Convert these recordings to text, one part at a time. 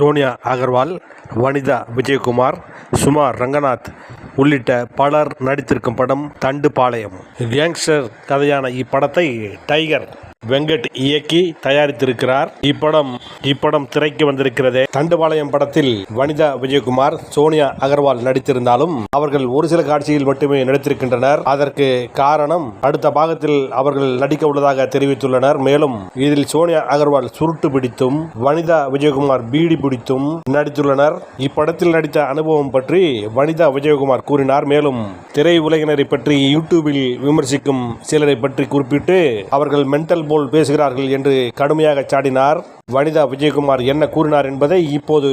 சோனியா அகர்வால் வனிதா விஜயகுமார் சுமா ரங்கநாத் உள்ளிட்ட பலர் நடித்திருக்கும் படம் தண்டுபாளையம். கேங்ஸ்டர் கதையான இப்படத்தை டைகர் வெங்கட் இயக்கி தயாரித்திருக்கிறார். இப்படம் இப்படம் திரைக்கு வந்திருக்கிறது. தண்டுபாளையம் படத்தில் வனிதா விஜயகுமார் சோனியா அகர்வால் நடித்திருந்தாலும் அவர்கள் ஒரு சில காட்சியில் மட்டுமே நடித்திருக்கின்றனர். அதற்கு காரணம் அடுத்த பாகத்தில் அவர்கள் நடிக்க உள்ளதாக தெரிவித்துள்ளனர். மேலும் இதில் சோனியா அகர்வால் சுருட்டு பிடித்தும் வனிதா விஜயகுமார் பீடி பிடித்தும் நடித்துள்ளனர். இப்படத்தில் நடித்த அனுபவம் பற்றி வனிதா விஜயகுமார் கூறினார். மேலும் திரை உலகினரை பற்றி யூடியூபில் விமர்சிக்கும் சிலரை பற்றி குறிப்பிட்டு அவர்கள் மென்டல் போல் பேசுகிறார்கள் என்று கடுமையாக சாடினார். வனிதா விஜயகுமார் என்ன கூறினார் என்பதை இப்போது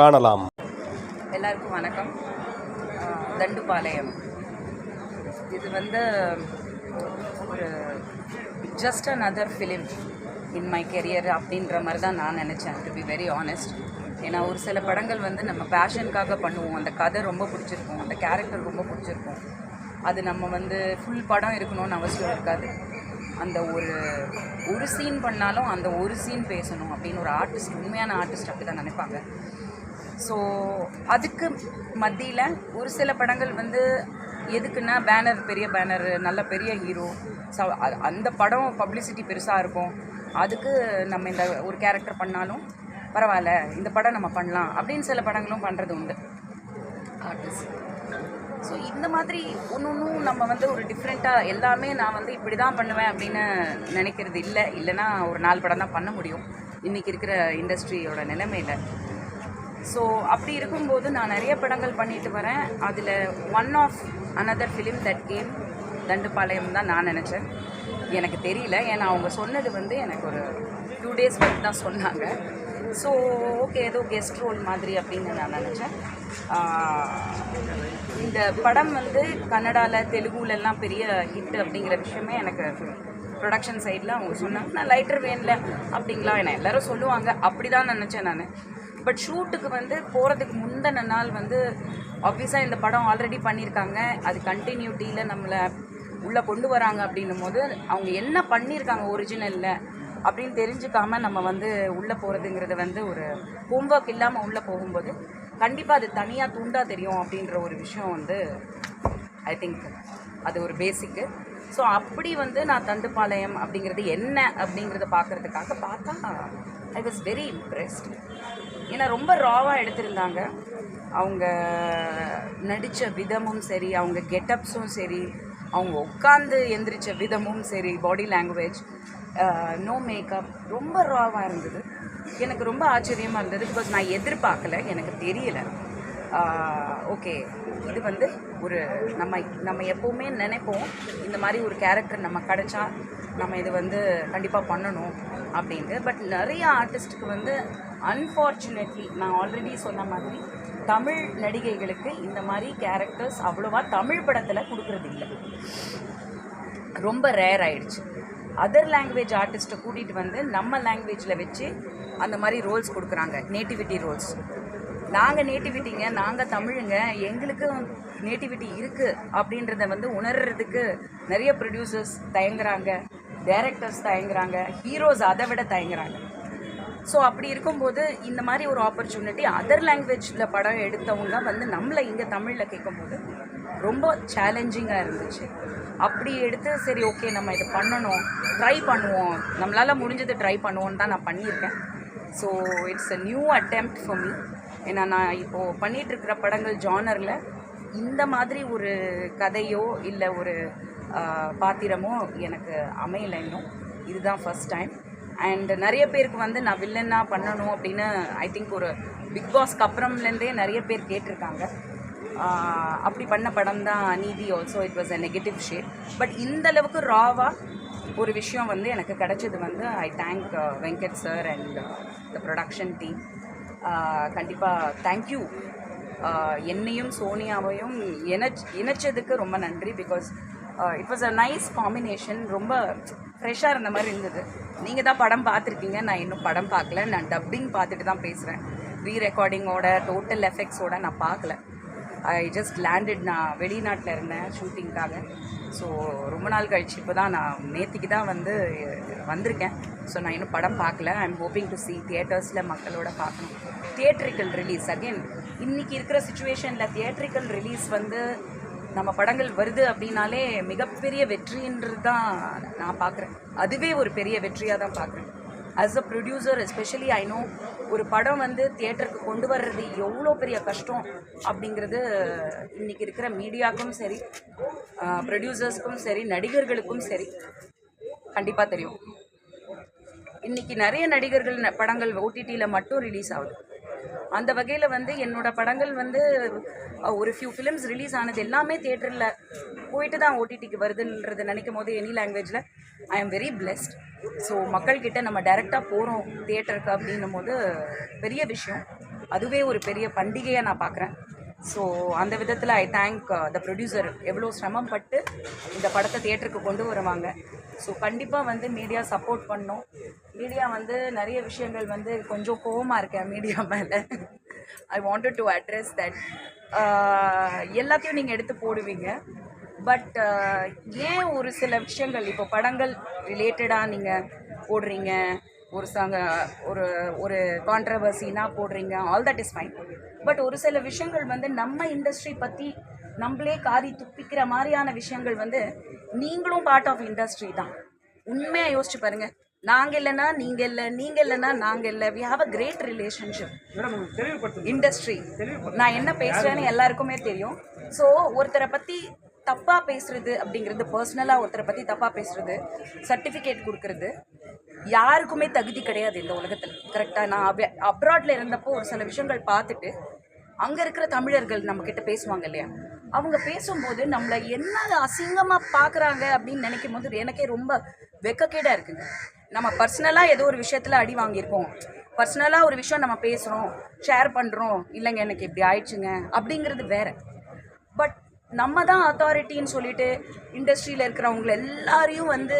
காணலாம். எல்லாருக்கும் வணக்கம். தண்டுபாளையம். இது வந்து ஒரு just another film in my career அப்படின்ற மாதிரி தான் நான் நினச்சேன் டு பி வெரி ஆனஸ்ட் ஏன்னா ஒரு சில படங்கள் வந்து நம்ம பேஷனுக்காக பண்ணுவோம். அந்த கதை ரொம்ப பிடிச்சிருக்கும். அந்த கேரக்டர் ரொம்ப பிடிச்சிருக்கும். அது நம்ம வந்து ஃபுல் படம் இருக்கணும்னு அவசியம் இருக்காது. அந்த ஒரு ஒரு சீன் பண்ணாலும் அந்த ஒரு சீன் பேசணும் அப்படின்னு ஒரு ஆர்டிஸ்ட் உண்மையான ஆர்டிஸ்ட் அப்படி தான் நினைப்பாங்க. ஸோ அதுக்கு மத்தியில் ஒரு சில படங்கள் வந்து எதுக்குன்னா பேனர் பெரிய பேனர் நல்ல பெரிய ஹீரோ ஸோ அந்த படம் பப்ளிசிட்டி பெருசாக இருக்கும். அதுக்கு நம்ம இந்த ஒரு கேரக்டர் பண்ணாலும் பரவாயில்ல இந்த படம் நம்ம பண்ணலாம் அப்படின்னு சில படங்களும் பண்ணுறது உண்டு. ஆர்டிஸ்ட் ஸோ இந்த மாதிரி ஒன்று ஒன்றும் நம்ம வந்து ஒரு டிஃப்ரெண்ட்டாக எல்லாமே நான் வந்து இப்படி தான் பண்ணுவேன் அப்படின்னு நினைக்கிறது இல்லை. இல்லைன்னா ஒரு நாலு படம் தான் பண்ண முடியும். இன்றைக்கி இருக்கிற இண்டஸ்ட்ரியோட நிலைமையில். ஸோ அப்படி இருக்கும்போது நான் நிறைய படங்கள் பண்ணிட்டு வரேன். அதில் one of another film that came Dandupalya தான் நான் நினச்சேன். எனக்கு தெரியல. ஏன்னா அவங்க சொன்னது வந்து எனக்கு ஒரு டூ டேஸ் வந்து தான் சொன்னாங்க. ஸோ ஓகே ஏதோ கெஸ்ட் ரோல் மாதிரி அப்படின்னு நான் நினச்சேன். இந்த படம் வந்து கன்னடாவில் தெலுங்குலெல்லாம் பெரிய ஹிட் அப்படிங்கிற விஷயமே எனக்கு ப்ரொடக்ஷன் சைடில் அவங்க சொன்னாங்க. நான் லைட்டர் வேனில் அப்படிங்களா என்ன எல்லாரும் சொல்லுவாங்க. அப்படி தான் நினச்சேன் நான். பட் ஷூட்டுக்கு வந்து போகிறதுக்கு முந்தின நாள் வந்து ஆப்வியஸாக இந்த படம் ஆல்ரெடி பண்ணியிருக்காங்க. அது கண்டினியூட்டியில் நம்மளை உள்ளே கொண்டு வராங்க அப்படின்னும் போது அவங்க என்ன பண்ணியிருக்காங்க ஒரிஜினலில் அப்படின்னு தெரிஞ்சுக்காமல் நம்ம வந்து உள்ளே போகிறதுங்கிறது வந்து ஒரு ஹோம்ஒர்க் இல்லாமல் உள்ளே போகும்போது கண்டிப்பாக அது தனியாக துண்டாக தெரியும் அப்படின்ற ஒரு விஷயம் வந்து ஐ திங்க் அது ஒரு பேசிக்கு ஸோ அப்படி வந்து நான் தண்டுப்பாளையம் அப்படிங்கிறது என்ன அப்படிங்கிறத பார்க்குறதுக்காக பார்த்தா ஐ வாஸ் வெரி இம்ப்ரெஸ்ட் ஏன்னா ரொம்ப ராவாக எடுத்திருந்தாங்க. அவங்க நடித்த விதமும் சரி அவங்க கெட்டப்ஸும் சரி அவங்க உட்காந்து எந்திரிச்ச விதமும் சரி பாடி லாங்குவேஜ் நோ மேக்கப் ரொம்ப ராவாக இருந்தது. எனக்கு ரொம்ப ஆச்சரியமாக இருந்தது பிகாஸ் நான் எதிர்பார்க்கல. எனக்கு தெரியலை. ஓகே இது வந்து ஒரு நம்ம நம்ம எப்போவுமே நினைப்போம் இந்த மாதிரி ஒரு கேரக்டர் நம்ம கிடைச்சா நம்ம இது வந்து கண்டிப்பாக பண்ணணும் அப்படின்ட்டு. பட் நிறைய ஆர்டிஸ்ட்டுக்கு வந்து அன்ஃபார்ச்சுனேட்லி நான் ஆல்ரெடி சொன்ன மாதிரி தமிழ் நடிகைகளுக்கு இந்த மாதிரி கேரக்டர்ஸ் அவ்வளோவா தமிழ் படத்தில் கொடுக்குறது இல்லை. ரொம்ப ரேர் ஆயிடுச்சு. அதர் லாங்குவேஜ் ஆர்டிஸ்ட்டை கூட்டிகிட்டு வந்து நம்ம லாங்குவேஜில் வச்சு அந்த மாதிரி ரோல்ஸ் கொடுக்குறாங்க. நேட்டிவிட்டி ரோல்ஸ் நாங்கள் நேட்டிவிட்டிங்க நாங்கள் தமிழுங்க எங்களுக்கு நேட்டிவிட்டி இருக்குது அப்படின்றத வந்து உணர்றதுக்கு நிறைய ப்ரொடியூசர்ஸ் தயங்குறாங்க டைரக்டர்ஸ் தயங்குறாங்க ஹீரோஸ் அதை விட தயங்குறாங்க. ஸோ அப்படி இருக்கும்போது இந்த மாதிரி ஒரு ஆப்பர்ச்சுனிட்டி அதர் லாங்குவேஜில் படம் எடுத்தவங்க வந்து நம்மளை இங்கே தமிழில் கேட்கும்போது ரொம்ப சேலஞ்சிங்காக இருந்துச்சு. அப்படி எடுத்து சரி ஓகே நம்ம இதை பண்ணணும். ட்ரை பண்ணுவோம். நம்மளால் முடிஞ்சது ட்ரை பண்ணுவோன்னு தான் நான் பண்ணியிருக்கேன். So it's a new attempt for me ஏன்னா நான் இப்போது பண்ணிகிட்ருக்கிற படங்கள் ஜானரில் இந்த மாதிரி ஒரு கதையோ இல்லை ஒரு பாத்திரமோ எனக்கு அமையலை இன்னும். இதுதான் ஃபர்ஸ்ட் டைம் அண்ட் நிறைய பேருக்கு வந்து நான் வில்லன்னா பண்ணணும் அப்படின்னு ஐ திங்க் ஒரு பிக் பாஸ்க்கு அப்புறம்லேருந்தே நிறைய பேர் கேட்டிருக்காங்க. அப்படி பண்ண படம் தான் நீதி. Also it was a negative shade but இந்த அளவுக்கு ராவாக ஒரு விஷயம் வந்து எனக்கு கிடைச்சது வந்து I thank Venkat sir and the production team கண்டிப்பாக தேங்க்யூ என்னையும் சோனியாவையும் இணைச் இணைச்சதுக்கு ரொம்ப நன்றி because it was a nice combination ரொம்ப ஃப்ரெஷ்ஷாக இருந்த மாதிரி இருந்தது. நீங்கள் தான் படம் பார்த்துருக்கீங்க. நான் இன்னும் படம் பார்க்கல. நான் டப்பிங் பார்த்துட்டு தான் பேசுகிறேன் ரீ ரெக்கார்டிங்கோட டோட்டல் எஃபெக்ட்ஸோட நான் பார்க்கல. ஐ ஜஸ்ட் லேண்டட் நான் வெளிநாட்டில் இருந்தேன் ஷூட்டிங்காக ஸோ ரொம்ப நாள் கழிச்சு இப்போ தான் நான் நேற்றுக்கு தான் வந்து வந்திருக்கேன். ஸோ நான் இன்னும் படம் பார்க்கல. I am hoping to see தியேட்டர்ஸில் மக்களோட பார்க்கணும். தியேட்ரிக்கல் ரிலீஸ் அகெயின் இன்னைக்கு இருக்கிற சுச்சுவேஷனில் தியேட்ரிக்கல் ரிலீஸ் வந்து நம்ம படங்கள் வருது அப்படின்னாலே மிகப்பெரிய வெற்றின்றது தான் நான் பார்க்குறேன். அதுவே ஒரு பெரிய வெற்றியாக தான் பார்க்குறேன். As a producer especially I know ஒரு படம் வந்து தியேட்டருக்கு கொண்டு வர்றது எவ்வளோ பெரிய கஷ்டம் அப்படிங்கிறது இன்றைக்கி இருக்கிற மீடியாவுக்கும் சரி ப்ரொடியூசர்ஸ்க்கும் சரி நடிகர்களுக்கும் சரி கண்டிப்பாக தெரியும். இன்றைக்கி நிறைய நடிகர்கள் படங்கள் ஓடிடியில் மட்டும் ரிலீஸ் ஆகுது. அந்த வகையில் வந்து என்னோடய படங்கள் வந்து ஒரு ஃபியூ ஃபிலிம்ஸ் ரிலீஸ் ஆனது எல்லாமே தேட்டரில் போயிட்டு தான் ஓடிடிக்கு வருதுன்றது நினைக்கும் போது எனி லாங்குவேஜில் I am very blessed so மக்கள்கிட்ட நம்ம டைரெக்டாக போகிறோம் தியேட்டருக்கு அப்படின்னும் போது பெரிய விஷயம். அதுவே ஒரு பெரிய பண்டிகையாக நான் பார்க்குறேன் ஸோ அந்த விதத்தில் ஐ தேங்க் த ப்ரொடியூசர் எவ்வளோ சிரமம் பட்டு இந்த படத்தை தியேட்டருக்கு கொண்டு வருவாங்க. ஸோ கண்டிப்பாக வந்து மீடியா சப்போர்ட் பண்ணோம். மீடியா வந்து நிறைய விஷயங்கள் வந்து கொஞ்சம் கோவமாக இருக்கேன் மீடியா மேலே. I wanted to address that எல்லாத்தையும் நீங்கள் எடுத்து போடுவீங்க. பட் ஏன் ஒரு சில விஷயங்கள் இப்போ படங்கள் ரிலேட்டடாக நீங்கள் போடுறீங்க ஒரு சங்க ஒரு ஒரு கான்ட்ரவர்சினா போடுறீங்க all that is fine but ஒரு சில விஷயங்கள் வந்து நம்ம இண்டஸ்ட்ரி பற்றி நம்மளே காரி துப்பிக்கிற மாதிரியான விஷயங்கள் வந்து நீங்களும் பார்ட் ஆஃப் இண்டஸ்ட்ரி தான். உண்மையாக யோசிச்சு பாருங்க. நாங்கள் இல்லைன்னா நீங்கள் இல்லை நீங்கள் இல்லைன்னா நாங்கள் இல்லை. We have a great relationship industry நான் என்ன பேசுறேன்னு எல்லாருக்குமே தெரியும். ஸோ ஒருத்தரை பத்தி தப்பாக பேசுறது அப்படிங்கிறது பர்சனலாக ஒருத்தரை பற்றி தப்பாக பேசுறது சர்டிஃபிகேட் கொடுக்கறது யாருக்குமே தகுதி கிடையாது இந்த உலகத்தில். கரெக்டாக நான் அப் அப்ராட்ல இருந்தப்போ ஒரு சில விஷயங்கள் பார்த்துட்டு அங்கே இருக்கிற தமிழர்கள் நம்ம கிட்ட பேசுவாங்க இல்லையா? அவங்க பேசும்போது நம்மளை என்ன அசிங்கமாக பார்க்குறாங்க அப்படின்னு நினைக்கும் போது எனக்கே ரொம்ப வெக்கக்கேடாக இருக்குங்க. நம்ம பர்சனலாக ஏதோ ஒரு விஷயத்தில் அடி வாங்கியிருக்கோம் பர்சனலாக ஒரு விஷயம் நம்ம பேசுகிறோம் ஷேர் பண்ணுறோம் இல்லைங்க எனக்கு இப்படி ஆயிடுச்சுங்க அப்படிங்கிறது வேற. பட் நம்ம தான் அத்தாரிட்டின்னு சொல்லிட்டு இண்டஸ்ட்ரியில் இருக்கிறவங்கள எல்லாரையும் வந்து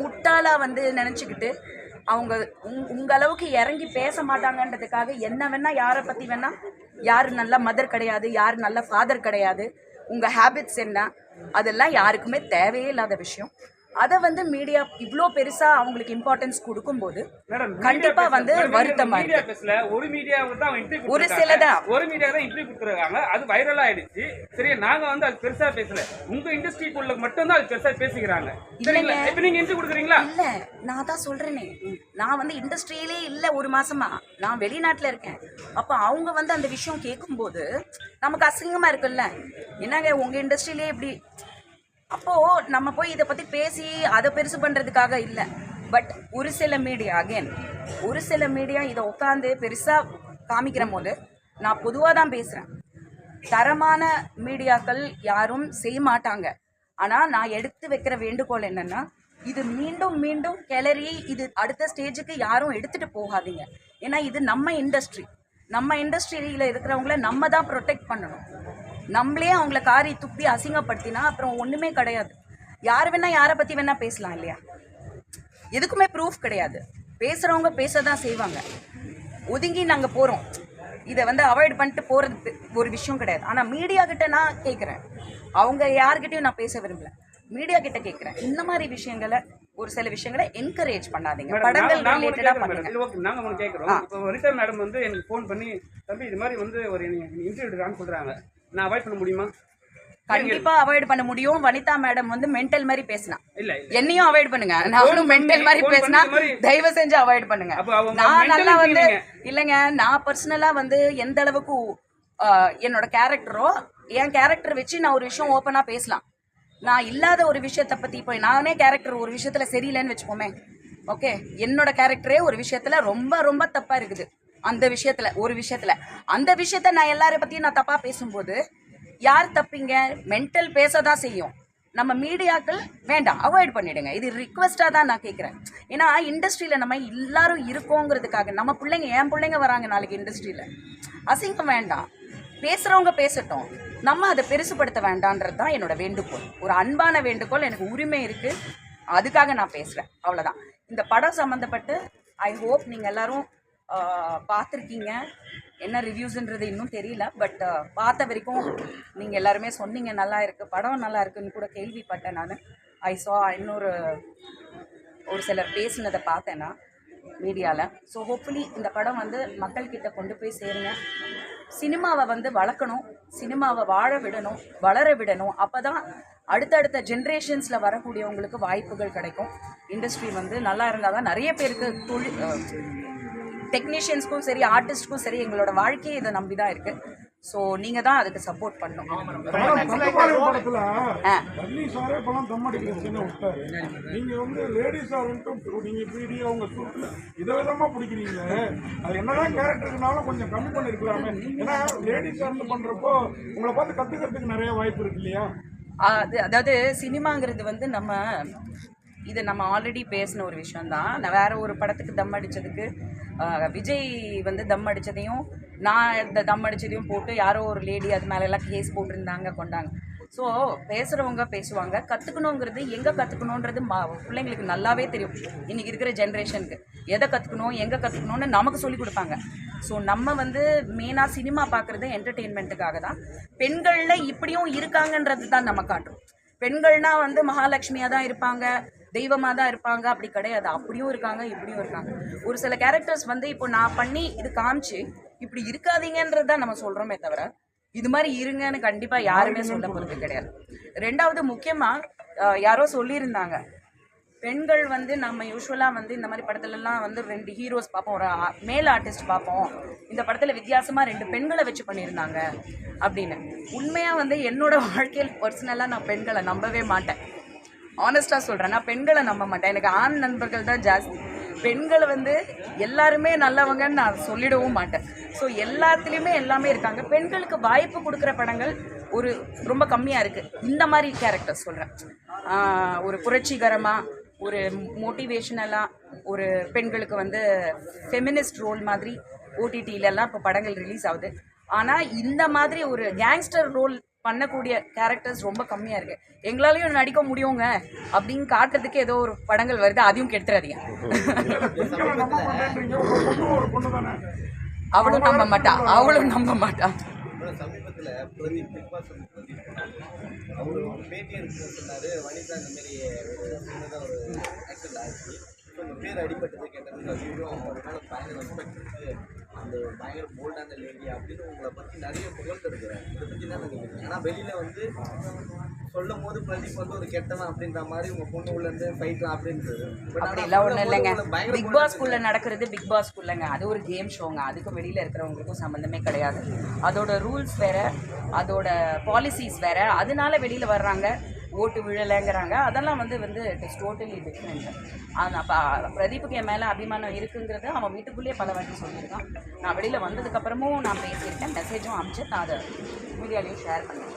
முட்டாளாக வந்து நினச்சிக்கிட்டு அவங்க உங் உங்கள் அளவுக்கு இறங்கி பேச மாட்டாங்கன்றதுக்காக என்ன வேணால் யாரை பற்றி வேணால் யார் நல்ல மதர் கிடையாது யார் நல்ல ஃபாதர் கிடையாது உங்கள் ஹேபிட்ஸ் என்ன அதெல்லாம் யாருக்குமே தேவையே இல்லாத விஷயம். அதை வந்து மீடியா இவ்வளோ பெருசாக அவங்களுக்கு இம்பார்ட்டன்ஸ் கொடுக்கும்போது கண்டிப்பா வந்து வருத்தமா ஒரு மீடியாவுக்கு தான் ஒரு சிலதான். ஒரு மீடியா தான் இன்டர்வியூ கொடுத்துருக்காங்க. அது வைரல் ஆயிடுச்சு. சரி நாங்க வந்து அது பெருசா பேசல. உங்க இண்டஸ்ட்ரிக்குள்ள மட்டும் தான் அது பெருசா பேசிக்கிறாங்க. சரிங்களா? இல்லைங்க. இப்ப நீங்க இன்டர்வியூ கொடுக்குறீங்களா? இல்ல. நான் தான் சொல்றேனே. நான் வந்து இண்டஸ்ட்ரியிலே இல்ல ஒரு மாசமா. நான் வெளிநாட்டுல இருக்கேன். அப்ப அவங்க வந்து அந்த விஷயம் கேட்கும்போது நமக்கு அசிங்கமா இருக்குல்ல என்னங்க உங்க இண்டஸ்ட்ரியிலே இப்படி அப்போது நம்ம போய் இதை பற்றி பேசி அதை பெருசு பண்ணுறதுக்காக இல்லை. பட் ஒரு சில மீடியா அகைன் ஒரு சில மீடியா இதை உட்காந்து பெருசாக காமிக்கிற போது நான் பொதுவாக தான் பேசுகிறேன் தரமான மீடியாக்கள் யாரும் செய்ய மாட்டாங்க. ஆனால் நான் எடுத்து வைக்கிற வேண்டுகோள் என்னென்னா இது மீண்டும் மீண்டும் கிளறி இது அடுத்த ஸ்டேஜுக்கு யாரும் எடுத்துட்டு போகாதீங்க. ஏன்னா இது நம்ம இண்டஸ்ட்ரி நம்ம இண்டஸ்ட்ரியில் இருக்கிறவங்கள நம்ம தான் ப்ரொடெக்ட் பண்ணணும். நம்மளே அவங்கள காரி துப்பி அசிங்கப்படுத்தினா அப்புறம் ஒண்ணுமே கிடையாது. யார் வேணா யாரை பத்தி வேணா பேசலாம் இல்லையா? எதுக்குமே ப்ரூஃப் கிடையாது. பேசுறவங்க பேச தான் செய்வாங்க. ஒதுங்கி நாங்க போறோம். இதை வந்து அவாய்ட் பண்ணிட்டு போறது பெ- ஒரு விஷயம் கிடையாது. ஆனா மீடியா கிட்ட நான் கேட்குறேன் அவங்க யார்கிட்டயும் நான் பேச விரும்பல. மீடியா கிட்ட கேட்குறேன் இந்த மாதிரி விஷயங்களை ஒரு சில விஷயங்களை என்கரேஜ் பண்ணாதீங்க. படங்கள் ரிலேட்டடா பண்ணுங்க. okay, நாங்க ஒண்ணு கேக்குறோம். இப்போ வனிதா மேடம் வந்து எனக்கு ஃபோன் பண்ணி தம்பி இது மாதிரி வந்து ஒரு இன்டர்வியூ சொல்றாங்க. நான் அவாய்ட் பண்ண முடியுமா? கண்டிப்பா அவாய்ட் பண்ண முடியும். வனிதா மேடம் வந்து மென்டல் மாதிரி பேசினா. இல்ல என்னையும் அவாய்ட் பண்ணுங்க. நானும் மென்டல் மாதிரி பேசினா தயவு செஞ்சு அவாய்ட் பண்ணுங்க. நான் நல்லா வந்து. இல்லைங்க. நான் பர்சனலா வந்து எந்த அளவுக்கு என்னோட கேரக்டரோ என் கேரக்டர் வச்சு நான் ஒரு விஷயம் ஓப்பனா பேசலாம். நான் இல்லாத ஒரு விஷயத்தை பத்தி இப்போ நானே கேரக்டர் ஒரு விஷயத்துல சரியில்லைன்னு வச்சுக்கோமே. ஓகே என்னோட கேரக்டரே ஒரு விஷயத்துல ரொம்ப ரொம்ப தப்பா இருக்குது. அந்த விஷயத்துல ஒரு விஷயத்துல. அந்த விஷயத்த நான் எல்லாரை பத்தியும் நான் தப்பா பேசும்போது யார் தப்பிங்க? மென்டல் பேச தான் செய்யும். நம்ம மீடியாக்கள் வேண்டாம் அவாய்ட் பண்ணிடுங்க. இது ரிக்வெஸ்ட்டாக தான் நான் கேட்குறேன் ஏன்னா இண்டஸ்ட்ரியில் நம்ம எல்லாரும் இருக்கோங்கிறதுக்காக நம்ம பிள்ளைங்க என் பிள்ளைங்க வராங்க நாளைக்கு இண்டஸ்ட்ரியில் அசிங்கம் வேண்டாம். பேசுகிறவங்க பேசட்டும். நம்ம அதை பெருசுப்படுத்த வேண்டான்றது தான் என்னோட வேண்டுகோள். ஒரு அன்பான வேண்டுகோள் எனக்கு உரிமை இருக்குது அதுக்காக நான் பேசுகிறேன் அவ்வளோதான் இந்த படம் சம்மந்தப்பட்டு ஐ ஹோப் நீங்கள் எல்லோரும் பார்த்துருக்கீங்க. என்ன ரிவ்யூஸ்ன்றது இன்னும் தெரியல பட் பார்த்த வரைக்கும் நீங்கள் எல்லாருமே சொன்னீங்க நல்லா இருக்குது படம் நல்லா இருக்குன்னு கூட கேள்விப்பட்டேன் நான். ஐ சா இன்னொரு ஒரு சிலர் பேசினதை பார்த்தேன் நான் மீடியாவில் ஸோ ஹோப்ஃபுல்லி இந்த படம் வந்து மக்கள்கிட்ட கொண்டு போய் சேருங்க. சினிமாவை வந்து வளர்க்கணும் சினிமாவை வாழ விடணும் வளர விடணும். அப்போ தான் அடுத்தடுத்த ஜென்ரேஷன்ஸில் வரக்கூடியவங்களுக்கு வாய்ப்புகள் கிடைக்கும். இண்டஸ்ட்ரி வந்து நல்லா இருந்தால் தான் நிறைய பேருக்கு தொழில் டெக்னீஷியன்ஸ்க்கும் சரி ஆர்டிஸ்ட்க்கும் சரி எங்களோட வாழ்க்கையே இதை நம்பி தான் இருக்குது ஸோ நீங்கள் தான் அதுக்கு சப்போர்ட் இல்லையா? அது அதாவது சினிமாங்கிறது வந்து நம்ம இது நம்ம ஆல்ரெடி பேசின ஒரு விஷயந்தான் நான் வேற ஒரு படத்துக்கு தம் அடித்ததுக்கு விஜய் வந்து தம் அடித்ததையும் நான் இந்த தம் அடித்ததையும் போட்டு யாரோ ஒரு லேடி அது மேலெல்லாம் கேஸ் போட்டிருந்தாங்க கொண்டாங்க. ஸோ பேசுகிறவங்க பேசுவாங்க. கற்றுக்கணுங்கிறது எங்கே கற்றுக்கணுன்றது மா பிள்ளைங்களுக்கு நல்லாவே தெரியும். இன்றைக்கி இருக்கிற ஜென்ரேஷனுக்கு எதை கற்றுக்கணும் எங்கே கற்றுக்கணும்னு நமக்கு சொல்லி கொடுப்பாங்க. ஸோ நம்ம வந்து மெயினாக சினிமா பார்க்குறது என்டர்டெயின்மெண்ட்டுக்காக தான். பெண்களில் இப்படியும் இருக்காங்கன்றது தான் நம்ம காட்டும் பெண்கள்னா வந்து மகாலட்சுமியாக தான் இருப்பாங்க. தெய்வமாக தான் இருப்பாங்க அப்படி கிடையாது. அப்படியும் இருக்காங்க இப்படியும் இருக்காங்க. ஒரு சில கேரக்டர்ஸ் வந்து இப்போ நான் பண்ணி இது காமிச்சு இப்படி இருக்காதீங்கன்றது தான் நம்ம சொல்கிறோமே தவிர இது மாதிரி இருங்கன்னு கண்டிப்பாக யாருமே சொல்ல போகிறது கிடையாது. ரெண்டாவது முக்கியமாக யாரோ சொல்லியிருந்தாங்க. பெண்கள் வந்து நம்ம யூஸ்வலாக வந்து இந்த மாதிரி படத்துலலாம் வந்து ரெண்டு ஹீரோஸ் பார்ப்போம். ஒரு மேல் ஆர்டிஸ்ட் பார்ப்போம். இந்த படத்தில் வித்தியாசமாக ரெண்டு பெண்களை வச்சு பண்ணியிருந்தாங்க அப்படின்னு. உண்மையாக வந்து என்னோட வாழ்க்கையில் பர்சனலாக நான் பெண்களை நம்பவே மாட்டேன். ஆனஸ்ட்டாக சொல்கிறேன் நான் பெண்களை நம்ப மாட்டேன். எனக்கு ஆண் நண்பர்கள் தான் ஜாஸ்தி. பெண்களை வந்து எல்லாருமே நல்லவங்கன்னு நான் சொல்லிடவும் மாட்டேன். ஸோ எல்லாத்துலேயுமே எல்லாமே இருக்காங்க. பெண்களுக்கு வாய்ப்பு கொடுக்குற படங்கள் ஒரு ரொம்ப கம்மியாக இருக்குது இந்த மாதிரி கேரக்டர் சொல்கிறேன் ஒரு புரட்சிகரமாக ஒரு மோட்டிவேஷனலாக ஒரு பெண்களுக்கு வந்து ஃபெமினிஸ்ட் ரோல் மாதிரி ஓடிடியிலலாம் இப்போ படங்கள் ரிலீஸ் ஆகுது. ஆனால் இந்த மாதிரி ஒரு கேங்ஸ்டர் ரோல் பண்ணக்கூடிய கேரக்டர்ஸ் ரொம்ப கம்மியாக இருக்குது எங்களாலையும் நடிக்க முடியுங்க அப்படின்னு காட்டுறதுக்கு ஏதோ ஒரு படங்கள் வருது அதையும் கெடுத்துறாதீங்க. அவளும் நம்ப மாட்டா அவளும் நம்ப மாட்டா. சமீபத்தில் பிரதீப் பிக் பாஸ் அவர் ஒரு பேட்டி எடுத்து சொன்னார் வனிதா இந்த மாதிரி ஒரு சின்னதாக ஒரு ஆக்சிடென்ட் ஆச்சு உங்கள் பேர் அடிபட்டது கேட்டது பயங்கர ரெஸ்பெக்ட் அந்த பயங்கர போல்டான லேடி அப்படின்னு உங்களை பற்றி நிறைய புகழ்ந்து இருக்கிறேன் இதை பற்றி தான் எனக்கு ஆனால் வெளியில் வந்து சொல்லும் போது பிரதீப் வந்து ஒரு கெட்டவன் அப்படின்ற மாதிரி உங்கள் பொண்ணு உள்ளேருந்து ஃபைட்லாம் அப்படின்றது. அப்படிலாம் ஒன்றும் இல்லைங்க. பிக் பாஸ்க்குள்ளே நடக்கிறது பிக் பாஸ்க்குள்ளங்க அது ஒரு கேம் ஷோங்க அதுக்கும் வெளியில் இருக்கிறவங்களுக்கும் சம்மந்தமே கிடையாது. அதோட ரூல்ஸ் வேற அதோட பாலிசிஸ் வேற. அதனால வெளியில் வர்றாங்க. ஓட்டு விழலைங்கிறாங்க. அதெல்லாம் வந்து வந்து இட் இஸ் டோட்டலி டிஃப்ரெண்ட் ஆனால் அப்போ பிரதீப்புக்கு என் மேலே அபிமானம் இருக்குங்கிறது அவன் வீட்டுக்குள்ளேயே பல வாட்டி சொல்லியிருக்கான். நான் வெளியில் வந்ததுக்கப்புறமும் நான் பேசியிருக்கேன். மெசேஜும் அனுப்பிச்சு நான் அதை மீடியாலையும் ஷேர் பண்ணேன்.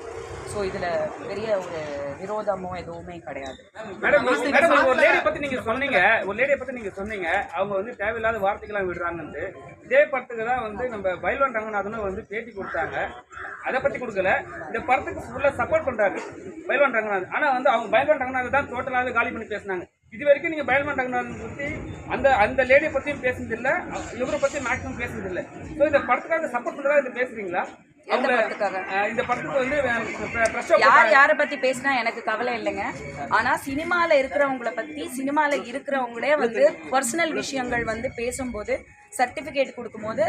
ஸோ இதில் பெரிய ஒரு விரோதமோ எதுவுமே கிடையாது. மேடம் மேடம் ஒரு லேடி பத்தி நீங்க சொன்னீங்க. ஒரு லேடியை பத்தி நீங்க சொன்னீங்க. அவங்க வந்து தேவையில்லாத வார்த்தைகள்லாம் விடுறாங்கன்ட்டு. இதே படத்துக்கு தான் வந்து நம்ம பைல்வான் ரங்கநாதனும் வந்து பேட்டி கொடுத்தாங்க. அதை பற்றி கொடுக்கல. இந்த படத்துக்கு ஃபுல்லாக சப்போர்ட் பண்றாரு பைல்வான் ரங்கநாதன் ஆனால் வந்து அவங்க பைல்வான் ரங்கநாதன் தான் டோட்டலாக காலி பண்ணி பேசினாங்க. இது வரைக்கும் நீங்கள் பைல்வான் ரங்கநாதன் பற்றி அந்த அந்த லேடியை பற்றியும் பேசுனதில்லை. இவரை பற்றி மேக்ஸிமம் பேசுனதில்லை. ஸோ இந்த படத்துக்காக சப்போர்ட் பண்ணுறதா இது பேசுறீங்களா? எந்த அவங்கள படத்துக்காக? அஹ், இந்த படத்துக்கு வந்து ப்ரெஷ் யார் யாரை பத்தி பேசினா எனக்கு கவலை இல்லைங்க. ஆனா சினிமால இருக்கிறவங்கள பத்தி சினிமால இருக்கிறவங்களே வந்து பர்சனல் விஷயங்கள் வந்து பேசும்போது சர்டிபிகேட் கொடுக்கும்போது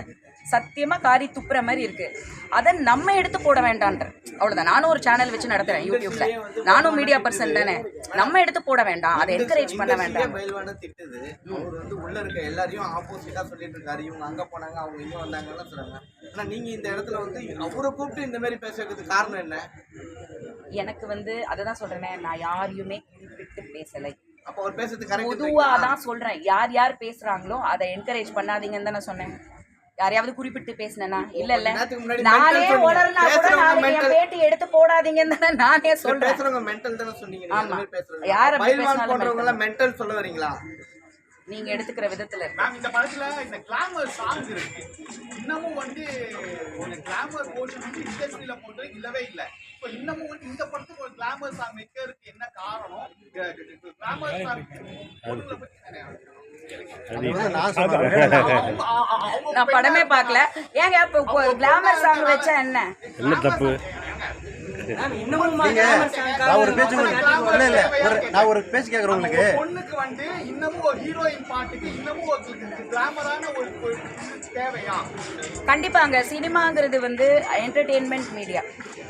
சத்தியமா காரி துப்புற மாதிரி இருக்கு. அதை நம்ம எடுத்து போட வேண்டான்ற அவ்வளவுதான். நானும் ஒரு சேனல் வச்சு நடத்துறேன் யூடியூப்ல நானும் மீடியா பர்சன் தானே. நம்ம எடுத்து போட வேண்டாம். அதை என்கரேஜ் பண்ண வேண்டாம். திட்டுது. அவர் வந்து உள்ள இருக்க எல்லாரையும் ஆப்போசிட்டா சொல்லிட்டு இருக்காரு. இவங்க அங்க போனாங்க அவங்க இங்க வந்தாங்கன்னு சொல்றாங்க. ஆனா நீங்க இந்த இடத்துல வந்து அவரை கூப்பிட்டு இந்த மாதிரி பேச வைக்கிறதுக்கு காரணம் என்ன? எனக்கு வந்து அதை தான் சொல்றேனே நான் யாரையுமே குறிப்பிட்டு பேசலை. அப்ப அவர் பேசுறது பொதுவா தான் சொல்றேன். யார் யார் பேசுறாங்களோ அதை என்கரேஜ் பண்ணாதீங்கன்னு தானே சொன்னேன். யாரையாவது குறிப்பிட்டு பேசினேனா? இல்ல இல்ல. நானே. உளர்னா கூட பேசுறவங்க நாளைக்கு என். பேட்டி எடுத்து போடாதீங்கன்னு தானே நானே சொல்றேன். பேசுறவங்க மென்டல் தானே சொன்னீங்க. ஆமா. பேசுறவங்க. யார் எல்லாம் மென்டல் சொல்ல வரீங்களா? நீங்க எடுத்துக்கிற விதத்துல. மேம் இந்த படத்துல இந்த கிளாமர் சாங்ஸ் இருக்கு. இன்னமும் வந்து இந்த கிளாமர் போர்ஷன் வந்து இண்டஸ்ட்ரியில போட்டு இல்லவே இல்லை. இப்போ இன்னமும் வந்து இந்த படத்துக்கு ஒரு கிளாமர் சாங் வைக்கிறதுக்கு என்ன காரணம்? கிளாமர் சாங் நான் படமே பார்க்கல. ஏங்க இப்போ கிளாமர் சாங் வச்சா என்ன? என்ன தப்பு? நான் ஒரு பேச்சு உங்களுக்கு இல்ல இல்ல ஒரு நான் ஒரு பேச்சு கேக்குறேன் உங்களுக்கு. ஒரு பொண்ணுக்கு வந்து இன்னமும் ஒரு ஹீரோயின் பாட்டுக்கு இன்னமும் ஒரு கிளாமரான ஒரு ஒரு தேவையா? கண்டிப்பாங்க சினிமாங்கிறது வந்து என்டர்டெயின்மெண்ட் மீடியா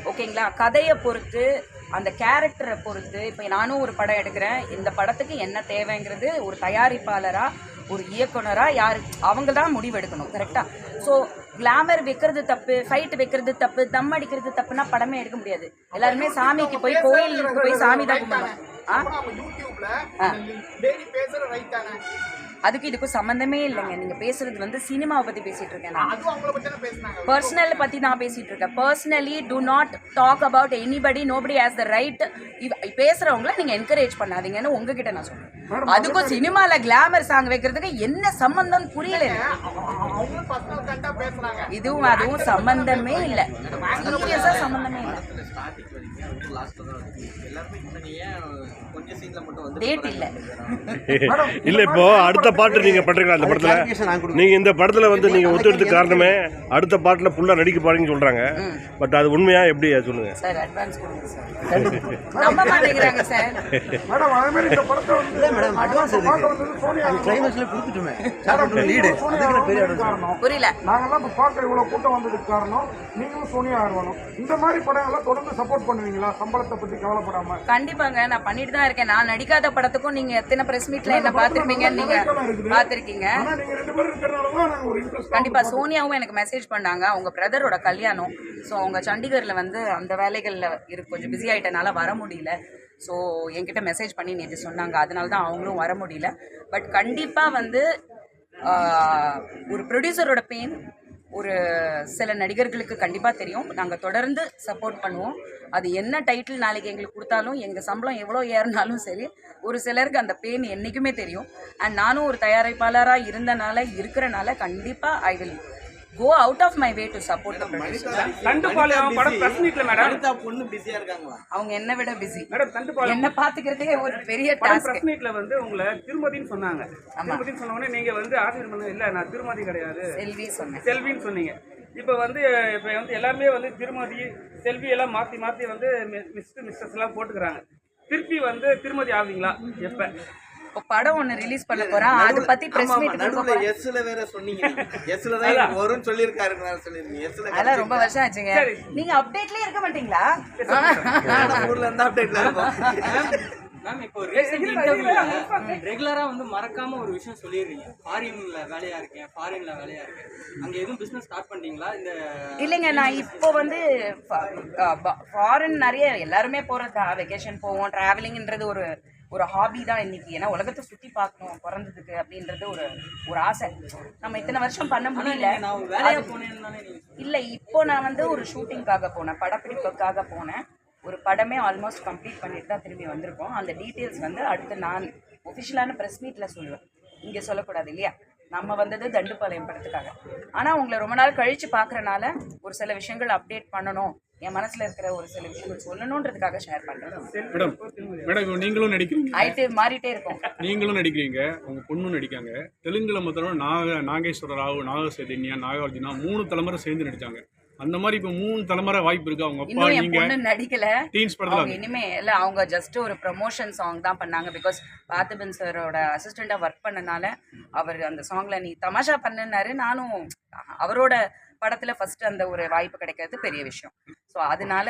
ஓகேங்களா? கதையை பொறுத்து அந்த கேரக்டரை பொறுத்து இப்போ நானும் ஒரு படம் எடுக்கிறேன். இந்த படத்துக்கு என்ன தேவைங்கிறது ஒரு தயாரிப்பாளராக ஒரு இயக்குனராக யார்? அவங்க தான் முடிவெடுக்கணும் கரெக்டாக ஸோ கிளாமர் வைக்கிறது தப்பு ஃபைட் வைக்கிறது தப்பு தம் அடிக்கிறது தப்புனா படமே எடுக்க முடியாது. எல்லாருமே சாமிக்கு போய் கோயிலுக்கு போய் சாமி தான் கும்பிடணும். ஆ? அதுக்கு இதுக்கும் சம்மந்தமே இல்லைங்க. நீங்கள் பேசுறது வந்து சினிமாவை பற்றி பேசிகிட்டு இருக்கேன் நான். பர்சனல் பத்தி நான் பேசிட்டு இருக்கேன். Personally do not talk about anybody nobody has the right பேசுறவங்கள நீங்க என்கரேஜ் பண்ணாதீங்கன்னு உங்ககிட்ட நான் சொல்றேன். அதுக்கும் சினிமால கிளாமர் சாங் வைக்கிறதுக்கு என்ன சம்பந்தம் புரியல இதுவும் அதுவும் சம்பந்தமே இல்ல. சீரியஸா சம்பந்தமே இல்ல. லாஸ்ட்ல தான் வந்து எல்லாருமே இப்ப நீ ஏன் கொஞ்சம் சீன்ல மட்டும் வந்து டேட் இல்ல. இல்ல இப்போ அடுத்த பாட்டு நீங்க பண்றீங்களா அந்த படத்துல. நீங்க இந்த படத்துல வந்து நீங்க ஒத்துக்கிறதுக்கு காரணமே அடுத்த பாட்டுல ஃபுல்லா நடிக்க போறீங்கன்னு சொல்றாங்க. பட் அது உண்மையா எப்படி சொல்லுங்க. சார் அட்வான்ஸ் கொடுங்க சார் நம்ப மாட்டேங்கிறாங்க சார் மேடம் அதே மாதிரி இந்த படத்தை வந்து இல்ல மேடம் அட்வான்ஸ் பார்க்க இருக்கு. வந்தது சோனியா. அது கிளைமேக்ஸ்ல கொடுத்துட்டுமே. சாப்பிட்டு லீடு அதுக்கு பெரிய அட்வான்ஸ் புரியல. இப்போ இவ்வளவு கூட்டம் வந்ததுக்கு காரணம் நீங்களும் சோனியா ஆர்வணும் இந்த மாதிரி படங்களை தொடர்ந்து சப்போர்ட் பண்ணுவீங்களா சம்பளத்தை பத்தி கவலைப்படாம. கண்டிப்பாங்க நான் பண்ணிட்டு தான் இருக்கேன். நான் நடிக்காத படத்துக்கும் நீங்க எத்தனை பிரஸ் மீட்ல என்ன பாத்திருப்பீங்கன்னு நீங்க பாத்திருக்கீங்க கண்டிப்பா சோனியாவும் எனக்கு மெசேஜ் பண்ணாங்க. அவங்க பிரதரோட கல்யாணம். ஸோ அவங்க சண்டிகர்ல வந்து அந்த வேலைகள்ல இருக்கு கொஞ்சம் பிஸி ஆயிட்டனால வர முடியல. ஸோ என்கிட்ட மெசேஜ் பண்ணி நேற்று சொன்னாங்க. அதனால தான் அவங்களும் வர முடியல. பட் கண்டிப்பா வந்து ஒரு ப்ரொடியூசரோட பெயின் ஒரு சில நடிகர்களுக்கு கண்டிப்பாக தெரியும். நாங்கள் தொடர்ந்து சப்போர்ட் பண்ணுவோம். அது என்ன டைட்டில் நாளைக்கு எங்களுக்கு கொடுத்தாலும் எங்கள் சம்பளம் எவ்வளோ ஏறினாலும் சரி ஒரு சிலருக்கு அந்த பெயின் என்றைக்குமே தெரியும். அண்ட் நானும் ஒரு தயாரிப்பாளராக இருந்தனால இருக்கிறனால கண்டிப்பாக I will go out of my way to support the producer Dandupalya படம் பிரஸ் மீட்ல மேடம் அனிதா பொண்ணு பிஸியா இருக்காங்களா? அவங்க என்னை விட பிஸி மேடம் தண்டுபாளையம் என்ன பார்த்துக்கிறதே ஒரு பெரிய டாஸ்க் பிரஸ் மீட்ல வந்து உங்களை திருமதின்னு சொன்னாங்க. திருமதின்னு சொன்ன உடனே நீங்க வந்து ஆசிரியர் பண்ண இல்ல நான் திருமதி கிடையாது. செல்வி சொன்னேன். செல்வின்னு சொன்னீங்க. இப்போ வந்து இப்போ வந்து எல்லாருமே வந்து திருமதி செல்வி எல்லாம் மாற்றி மாற்றி வந்து மிஸ்டர் மிஸ்டர்ஸ் எல்லாம் போட்டுக்கிறாங்க. திருப்பி வந்து திருமதி ஆவீங்களா? எப்போ? இப்போ படம் ஒன்று ரிலீஸ் பண்ண போகிறேன் அதை பற்றி ப்ரெஸ் மீட் நடுவுல எஸ்ல வேற சொன்னீங்க. எஸ்ல தான் வரும்னு சொல்லியிருக்காருன்னு வேற சொல்லிருக்கீங்க எஸ்ல அதெல்லாம் ரொம்ப வருஷம் ஆச்சுங்க. நீங்க அப்டேட்லயே இருக்க மாட்டீங்களா? ஊர்ல இருந்தா அப்டேட்ல இருக்கும் மேம் இப்போ ரீசெண்ட் இன்டர்வியூல ரெகுலரா வந்து மறக்காம ஒரு விஷயம் சொல்லிடுறீங்க. ஃபாரின்ல வேலையா இருக்கேன் ஃபாரின்ல வேலையா இருக்கேன். அங்க எதுவும் பிசினஸ் ஸ்டார்ட் பண்ணீங்களா? இந்த இல்லைங்க நான் இப்போ வந்து ஃபாரின் நிறைய எல்லாருமே போகிறதா வெக்கேஷன் போவோம் ட்ராவலிங்ன்றது ஒரு ஒரு ஹாபி தான் இன்னைக்கு. ஏன்னா உலகத்தை சுற்றி பார்க்கணும் பிறந்ததுக்கு அப்படின்றது ஒரு ஒரு ஆசை. நம்ம இத்தனை வருஷம் பண்ண முடியல. இல்லை இப்போ நான் வந்து ஒரு ஷூட்டிங்காக போனேன் படப்பிடிப்புக்காக போனேன். ஒரு படமே ஆல்மோஸ்ட் கம்ப்ளீட் பண்ணிட்டு தான் திரும்பி வந்திருக்கோம். அந்த டீட்டெயில்ஸ் வந்து அடுத்து நான் ஒஃபிஷியலான ப்ரெஸ் மீட்டில் சொல்லுவேன். இங்கே சொல்லக்கூடாது இல்லையா? நம்ம வந்தது தண்டுப்பாளையம் படத்துக்காக. ஆனால் உங்களை ரொம்ப நாள் கழித்து பார்க்குறனால ஒரு சில விஷயங்கள் அப்டேட் பண்ணணும் என் மனசில் இருக்கிற ஒரு சில விஷயங்கள் சொல்லணுன்றதுக்காக ஷேர் பண்ணுறேன் மேடம் மேடம் நீங்களும் நடிக்கிறீங்க? ஆயிட்டு மாறிட்டே இருக்கும். நீங்களும் நடிக்கிறீங்க உங்க பொண்ணும் நடிக்காங்க. தெலுங்குல மொத்தம் நாக நாகேஸ்வர ராவ் நாக சைதன்யா நாகார்ஜுனா மூணு தலைமுறை சேர்ந்து நடிச்சாங்க. அந்த மாதிரி இப்போ மூணு தலைமுறை வாய்ப்பு இருக்கு? அவங்க அப்பா நீங்க நடிக்கல. டீன்ஸ் படத்துல இனிமே இல்ல அவங்க ஜஸ்ட் ஒரு ப்ரமோஷன் சாங் தான் பண்ணாங்க. பிகாஸ் பார்த்திபன் சாரோட அசிஸ்டண்டா ஒர்க் பண்ணனால அவர் அந்த சாங்ல நீ தமாஷா பண்ணுனாரு. நானும் அவரோட படத்துல ஃபர்ஸ்ட் அந்த ஒரு வாய்ப்பு கிடைக்கிறது பெரிய விஷயம். ஸோ அதனால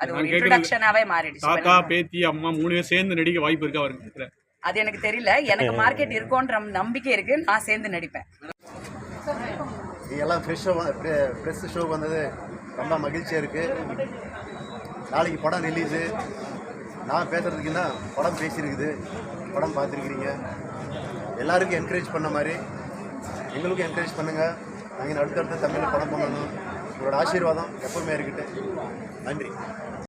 அது ஒரு இன்ட்ரடக்ஷனாவே மாறிடுச்சு தாத்தா பேத்தி அம்மா மூணு பேர் சேர்ந்து நடிக்க வாய்ப்பு இருக்கா அவருக்கு அது எனக்கு தெரியல. எனக்கு மார்க்கெட் இருக்கும்ன்ற நம்பிக்கை இருக்கு. நான் சேர்ந்து நடிப்பேன். எல்லாம் ஃப்ரெஷ் ஷோ ப்ரெஸ் ஷோ வந்தது ரொம்ப மகிழ்ச்சியாக இருக்குது நாளைக்கு படம் ரிலீஸு நான் பேசுகிறதுக்கு என்ன? படம் பேசியிருக்குது. படம் பார்த்துருக்கிறீங்க. எல்லாருக்கும் என்கரேஜ் பண்ண மாதிரி. எங்களுக்கும் என்கரேஜ் பண்ணுங்கள் நாங்கள் அடுத்தடுத்து தமிழில் படம் பண்ணணும் உங்களோட ஆசீர்வாதம் எப்பவுமே இருக்கட்டும். நன்றி.